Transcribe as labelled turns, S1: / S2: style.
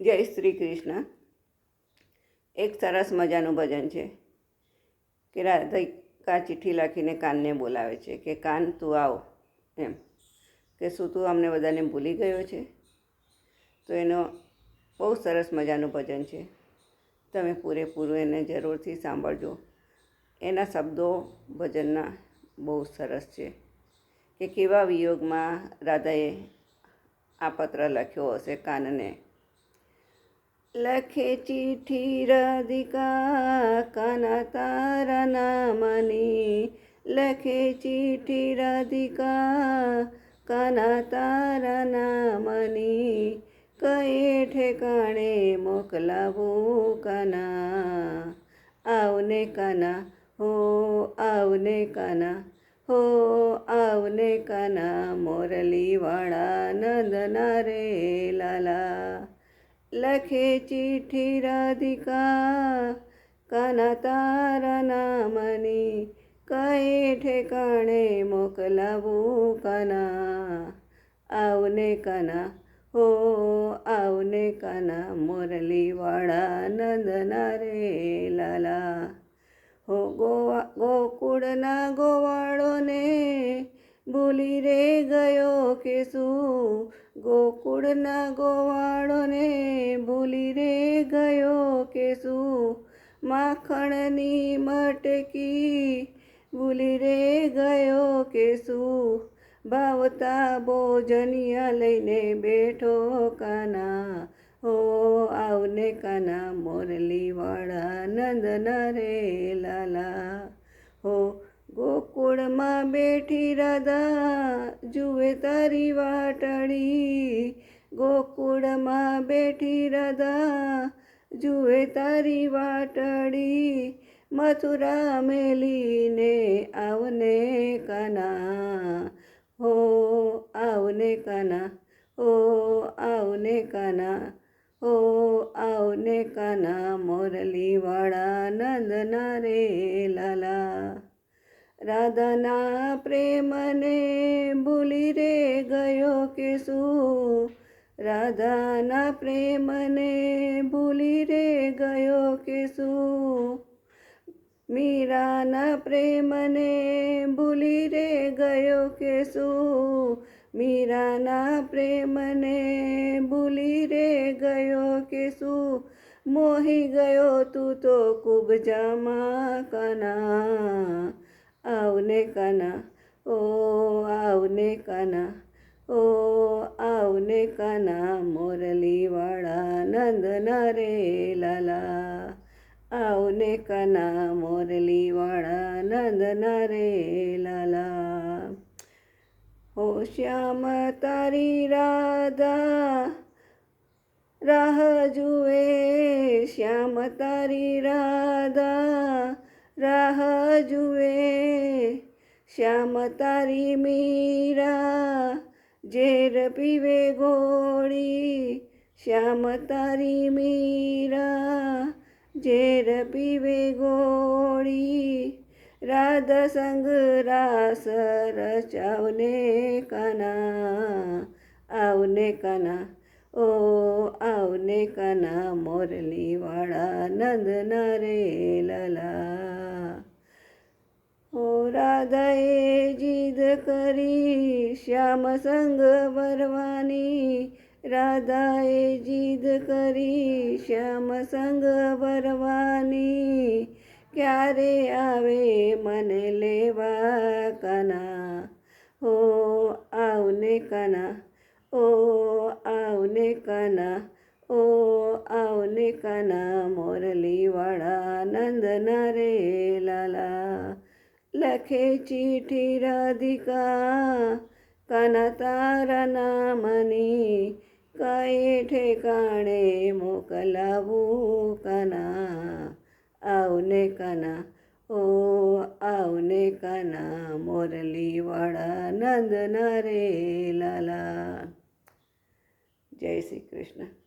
S1: જય શ્રી કૃષ્ણ. એક સરસ મજાનું ભજન છે કે રાધિકા ચિઠ્ઠી લખીને કાનને બોલાવે છે કે કાન તું આવ એમ. કે શું તું અમને બધાને ભૂલી ગયો છે? તો એનો બહુ સરસ મજાનું ભજન છે. તમે પૂરેપૂરું એને જરૂરથી સાંભળજો. એના શબ્દો ભજનના બહુ સરસ છે. કે કેવા વિયોગમાં રાધાએ આ પત્ર લખ્યો હશે કાનને. લખે ચિઠ્ઠી રાધિકા કાના તારા નામની લખે ચિઠ્ઠી રાધિકા કાના તારા નામની કઈ ઠેકાણે મોકલાવું કાના આવને કાના હો આવને કાના હો આવને કાના મોરલીવાળા નંદના રે લાલા લખે ચિઠ્ઠી રાધિકા કાના તારા નામની કઈ ઠેકાણે મોકલાવું કાના. આવને કાના, હો આવને કાના, મુરલીવાળા નંદના રે લાલા. હો ગોવા, ગોકુળના ગોવાળોને ભૂલી રે ગયો કે શું ગોકુળના ગોવાળોને ભૂલી રે ગયો કે શું માખણની મટકી ભૂલી રે ગયો કે શું ભાવતા ભોજનિયા લઈને બેઠો કાના. હો, આવને કાના મોરલીવાળા નંદના રે લાલા. હો ગોકુળમાં બેઠી રાધા જુએ તારી વાટડી ગોકુળમાં બેઠી રાધા જુએ તારી વાટડી મથુરા મેલીને આવને કાના. હો, આવને કાના. ઓ આવને કાના. ઓ આવને કાના મોરલીવાળા નંદના રે લાલા. રાધાના પ્રેમને ભૂલી રે ગયો કે શું રાધાના પ્રેમને ભૂલી રે ગયો કે શું મીરાના પ્રેમને ભૂલી રે ગયો કે શું મીરાના પ્રેમને ભૂલી રે ગયો કે શું મોહી ગયો તું તો કુબજામાં કના આવને કાના, ઓ આવને કાના, ઓ આવને કાના, મોરલીવાળા નંદના રે લાલા. આવને કાના, મોરલીવાળા નંદના રે લાલા. ઓ શ્યામ તારી રાધા, રાહ જુએ શ્યામ તારી રાધા. રાહ જુએ. શ્યામ તારી મીરા, ઝેર પીવે ગોળી. શ્યામ તારી મીરા, ઝેર પીવે ગોળી. રાધ સંગ રાસ રચાવને કાના, આવને કાના. ઓ, આવને કાના મોરલીવાળા નંદના રે લલા. રાધાએ જીદ કરી, શ્યામ સંગ ભરવાની રાધાએ જીદ કરી, શ્યામ સંગ ભરવાની ક્યારે આવે મને લેવા કના? હો, આવને કના. ઓ આવને કના. ઓ આવને કના. મોરલીવાળા નંદના રે લાલા. લખે ચીઠી રાધિકા કાના તારા નામની, કઈ ઠેકાણે મોકલાવું કના? આવને કના, ઓ આવને કાના, મોરલીવાળા નંદના રે લાલા. જય શ્રી કૃષ્ણ.